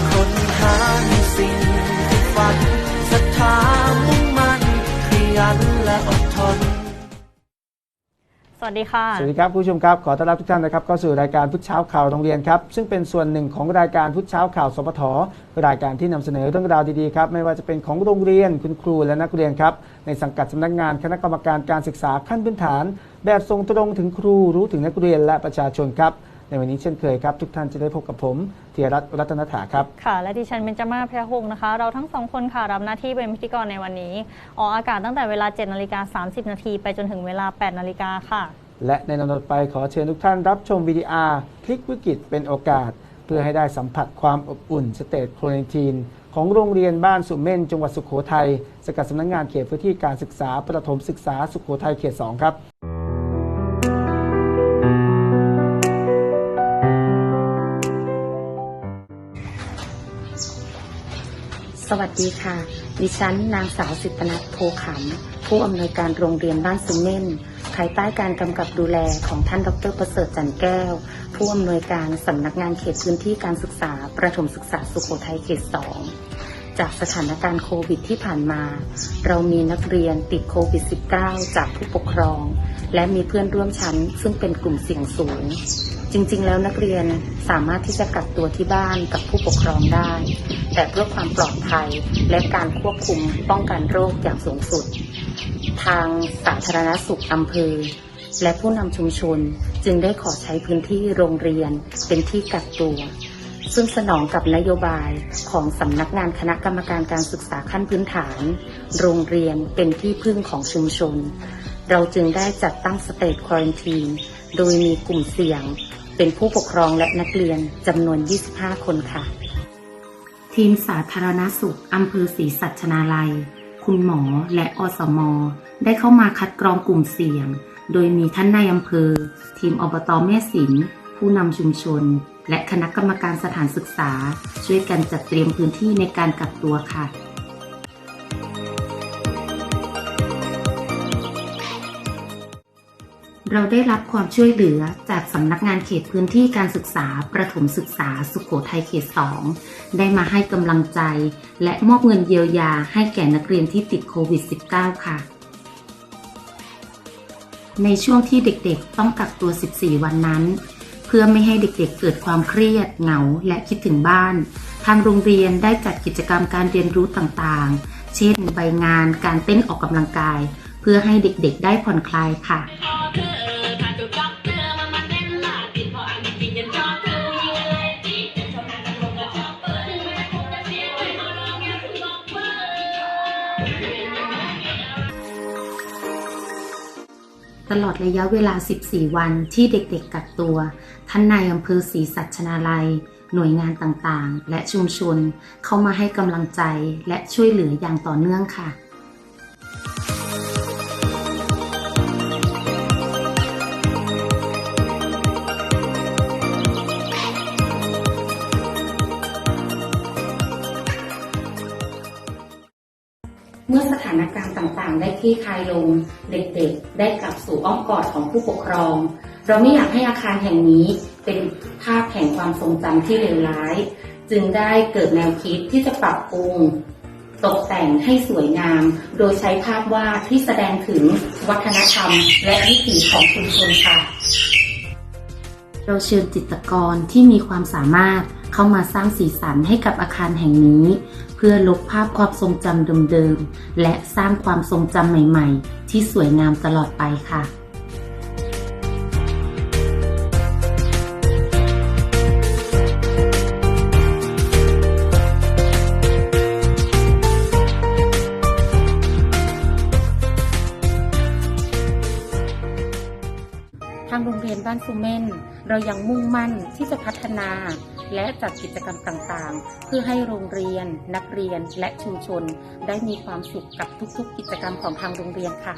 จะค้นหาในสิ่งที่ฝันศรัทธามุ่งมั่นขยันและอดทน สวัสดีค่ะ สวัสดีครับผู้ชมครับ ขอต้อนรับทุกท่านนะครับเข้าสู่รายการพุทธเช้าข่าวโรงเรียนครับ ซึ่งเป็นส่วนหนึ่งของรายการพุทธเช้าข่าวสปทรายการที่นำเสนอเรื่องราวดีๆครับไม่ว่าจะเป็นของโรงเรียนคุณครูและนักเรียนครับในสังกัดสำนักงานคณะกรรมการการศึกษาขั้นพื้นฐาน แบบส่งตรงถึงครูรู้ถึงนักเรียนและประชาชนครับ ในวันนี้เช่นเคยครับ ทุกท่านจะได้พบกับผมธีรรัตน์รัตนถาครับ ค่ะ และดิฉันเบญจมาศพระหงษ์นะคะ เราทั้งสองคนค่ะรับหน้าที่เป็นพิธีกรในวันนี้ ออกอากาศตั้งแต่เวลา7นาฬิกา30 นาทีไปจนถึงเวลา 8 นาฬิกาค่ะ และในลำดับต่อไปขอเชิญทุกท่านรับชมวิดีอาร์พลิกวิกฤตเป็นโอกาส เพื่อให้ได้สัมผัสความอบอุ่นสเตทโครนทีนของโรงเรียนบ้านสุเม่นจังหวัดสุขโขทัยสกัดสำนักงงานเขตพื้นที่การศึกษาประถมศึกษาสุขโขทัยเขต 2 ครับ สวัสดีค่ะ ดิฉันนางสาวสิตนัทโพขำผู้อำนวยการโรงเรียนบ้านซุมเม่นภายใต้การกำกับดูแลของท่านดรประเสริฐจันแก้ว ผู้อำนวยการสำนักงานเขตพื้นที่การศึกษา ประถมศึกษาสุโขทัยเขตสองจากสถานการณ์โควิดที่ผ่านมา เรามีนักเรียนติดโควิด -19 จากผู้ปกครอง และมีเพื่อนร่วมชั้น ซึ่งเป็นกลุ่มเสี่ยงสูง จริง ๆ แล้วนักเรียนสามารถที่จะกักตัวที่บ้านกับผู้ปกครองได้ แต่เพื่อความปลอดภัยและการควบคุมป้องกันโรคอย่างสูงสุด ทางสาธารณสุขอำเภอ และผู้นำชุมชนจึงได้ขอใช้พื้นที่โรงเรียนเป็นที่กักตัว ซึ่งสนองกับนโยบายของสำนักงานคณะกรรมการการศึกษาขั้นพื้นฐาน โรงเรียนเป็นที่พึ่งของชุมชน เราจึงได้จัดตั้งสเตทควอรันทีนโดยมีกลุ่มเสี่ยงเป็นผู้ปกครองและนักเรียนจำนวน 25 คนค่ะ ทีมสาธารณสุขอำเภอศรีสัชนาลัย คุณหมอและอสม ได้เข้ามาคัดกรองกลุ่มเสี่ยง โดยมีท่านนายอำเภอ ทีมอบตอแม่สินผู้นำชุมชน และคณะกรรมการสถานศึกษา ช่วยกันจัดเตรียมพื้นที่ในการกักตัวค่ะ เราได้รับความช่วยเหลือจากสำนักงานเขตพื้นที่การศึกษา ประถมศึกษาสุขโขทัยเขต 2 ได้มาให้กำลังใจ และมอบเงินเยียวยาให้แก่นักเรียนที่ติดโควิด -19 ค่ะ ในช่วงที่เด็กๆ ต้องกักตัว 14 วันนั้น เพื่อไม่ให้เด็กๆ เกิดความเครียด เหงา และคิดถึงบ้าน ทางโรงเรียนได้จัดกิจกรรมการเรียนรู้ต่างๆ เช่น ใบงาน การเต้นออกกำลังกาย เพื่อให้เด็กๆได้ผ่อนคลายค่ะตลอดระยะเวลา 14 วันที่เด็กๆกักตัว ท่านนายอำเภอศรีสัชนาลัย หน่วยงานต่างๆ และชุมชน เข้ามาให้กำลังใจและช่วยเหลืออย่างต่อเนื่องค่ะ เมื่อสถานการณ์ต่างๆ ได้คลี่คลายลง เด็กๆ ได้กลับสู่อ้อมกอดของผู้ปกครอง เราไม่อยากให้อาคารแห่งนี้เป็นภาพแห่งความทรงจำที่เลวร้าย จึงได้เกิดแนวคิดที่จะปรับปรุง ตกแต่งให้สวยงาม โดยใช้ภาพวาดที่แสดงถึงวัฒนธรรม และวิถีของชุมชนค่ะ เราเชิญจิตรกรที่มีความสามารถ เข้ามาสร้างสีสันให้กับอาคารแห่งนี้ เพื่อลบภาพความทรงจำเดิมๆ และสร้างความทรงจำใหม่ๆ ที่สวยงามตลอดไปค่ะทางโรงเรียนบ้านซูเมนเรายังมุ่งมั่นที่จะพัฒนาและจัดกิจกรรมต่างๆ เพื่อให้โรงเรียน นักเรียนและชุมชน ได้มีความสุขกับทุกๆ กิจกรรมของทางโรงเรียนค่ะ